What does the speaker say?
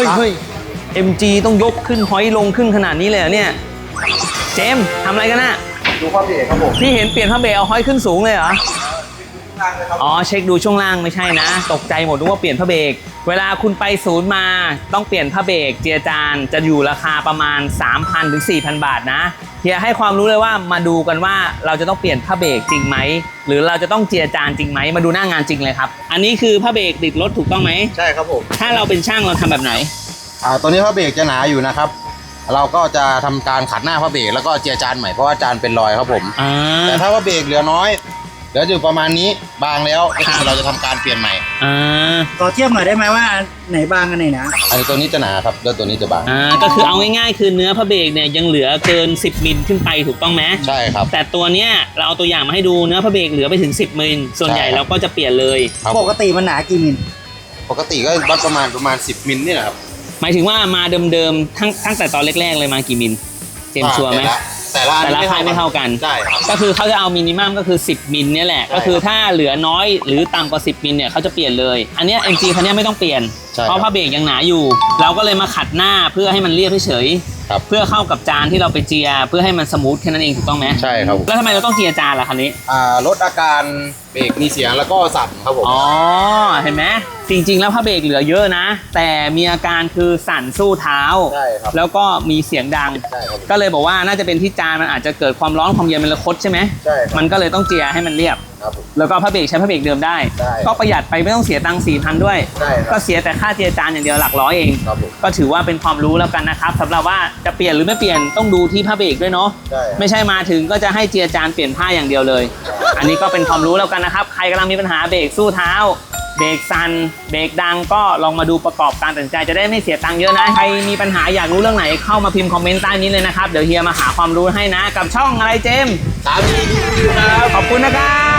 ฮ้ยเฮ้ย MG ต้องยกขึ้นห้อยลงขึ้นขนาดนี้เลยเหรอเนี่ย เจมส์ทำอะไรกันน่ะ ดูข้อเบรกครับผม พี่เห็นเปลี่ยนผ้าเบรกเอาห้อยขึ้นสูงเลยเหรอ ทางเลยครับ อ๋อเช็คดูช่วงล่างไม่ใช่นะ ตกใจหมดนึกว่าเปลี่ยนผ้าเบรกเวลาคุณไปศูนย์มาต้องเปลี่ยนผ้าเบรกเจียจานจะอยู่ราคาประมาณ 3,000ถึง4,000 บาทนะเฮียให้ความรู้เลยว่ามาดูกันว่าเราจะต้องเปลี่ยนผ้าเบรกจริงไหมหรือเราจะต้องเจียจานจริงไหมมาดูหน้างานจริงเลยครับ อันนี้คือผ้าเบรกติดรถถูกต้องไหมใช่ครับผมถ้าเราเป็นช่างเราทำแบบไหน อ่าตัวนี้พระเบรกจะหนาอยู่นะครับ เราก็จะทำการขัดหน้าพระเบรกแล้วก็เจียจานใหม่เพราะว่าจานเป็นรอยครับผม อ่า แต่ถ้าพระเบรกเหลือน้อย เหลืออยู่ประมาณนี้บางแล้วก็ครัคือบเราจะทำการเปลี่ยนใหม่ อ่าขอเทียบหน่อยได้ไหมว่าไหนบางกันไหนหนะอันนี้ตัวนี้จะหนาครับแล้วตัวนี้จะบาง อ่าก็คือเอาง่ายๆ คือเนื้อผ้าเบรกเนี่ยยังเหลือเกิน 10 มิลขึ้นไปถูกต้องไหมใช่ครับ แต่ตัวเนี้ยเราเอาตัวอย่างมาให้ดูเนื้อผ้าเบรกเหลือไปถึง 10 มิลส่วนใหญ่ใช่ครับ เราก็จะเปลี่ยนเลย ครับปกติมันหนากี่มิลปกติก็วัดประมาณประมาณ 10มิลนี่แหละครับหมายถึงว่ามาเดิมๆทั้งตั้งแต่ตอนแรกๆเลยมากี่มิลเจมส์ชัวร์ไหมแต่ละ แต่ละค่ายไม่เท่ากันใช่ครับ ก็คือเขาจะเอามินิมัมก็คือ 10 มิลเนี่ยแหละใช่ก็คือถ้าเหลือน้อยหรือต่ำกว่า 10 มิลเนี่ยเขาจะเปลี่ยนเลย อันเนี้ย MG คันเนี้ยไม่ต้องเปลี่ยน ใช่เพราะผ้าเบรกยังหนาอยู่ เราก็เลยมาขัดหน้าเพื่อให้มันเรียบเฉยๆ ครับเพื่อเข้ากับจานที่เราไปเจียเพื่อให้มันสมูทแค่นั้นเองถูกต้องไหมใช่ครับผมแล้วทำไมเราต้องเจียจานล่ะคันนี้ อ่าลดอาการเบรกมีเสียงแล้วก็สั่นครับผมอ๋อเห็นไหมจริง ๆ แล้วผ้าเบรกเหลือเยอะนะ แต่มีอาการคือสั่นสู้เท้า ใช่ครับ แล้วก็มีเสียงดัง ใช่ครับก็เลยบอกว่าน่าจะเป็นที่จานมันอาจจะเกิดความร้อนความเย็นมันระคดใช่ไหมใช่ครับ มันก็เลยต้องเจียให้มันเรียบ ครับผมแล้วก็ผ้าเบรกใช้ผ้าเบรกเดิมได้ ได้ก็ประหยัดไปไม่ต้องเสียตังค์สี่พันด้วยใช่คก็รับเสียแต่ค่าเจียจานอย่างเดียวหลักร้อยเอง ครับผมก็ถือว่าเป็นความรู้แล้วกันนะครับสำหรับว่าจะเปลี่ยนหรือไม่เปลี่ยนต้องดูที่ผ้าเบรกด้วยเนาะใช่ครับไม่ใช่มาถึงก็จะให้เจียจานเปลี่ยนผ้าอย่างเดียวเลย อันนี้ก็เป็นความรู้แล้วกันนะครับ ใครกำลังมีปัญหาเบรกสู้เท้า เบรกสั่นเบรกดังก็ลองมาดูประกอบการตัดสินใจจะได้ไม่เสียตังค์เยอะนะ ใครมีปัญหาอยากรู้เรื่องไหนเข้ามาพิมพ์คอมเมนต์ใต้นี้เลยนะครับ เดี๋ยวเฮียมาหาความรู้ให้นะ กับช่องอะไรเจมส์สามทีครับ ขอบคุณนะครับ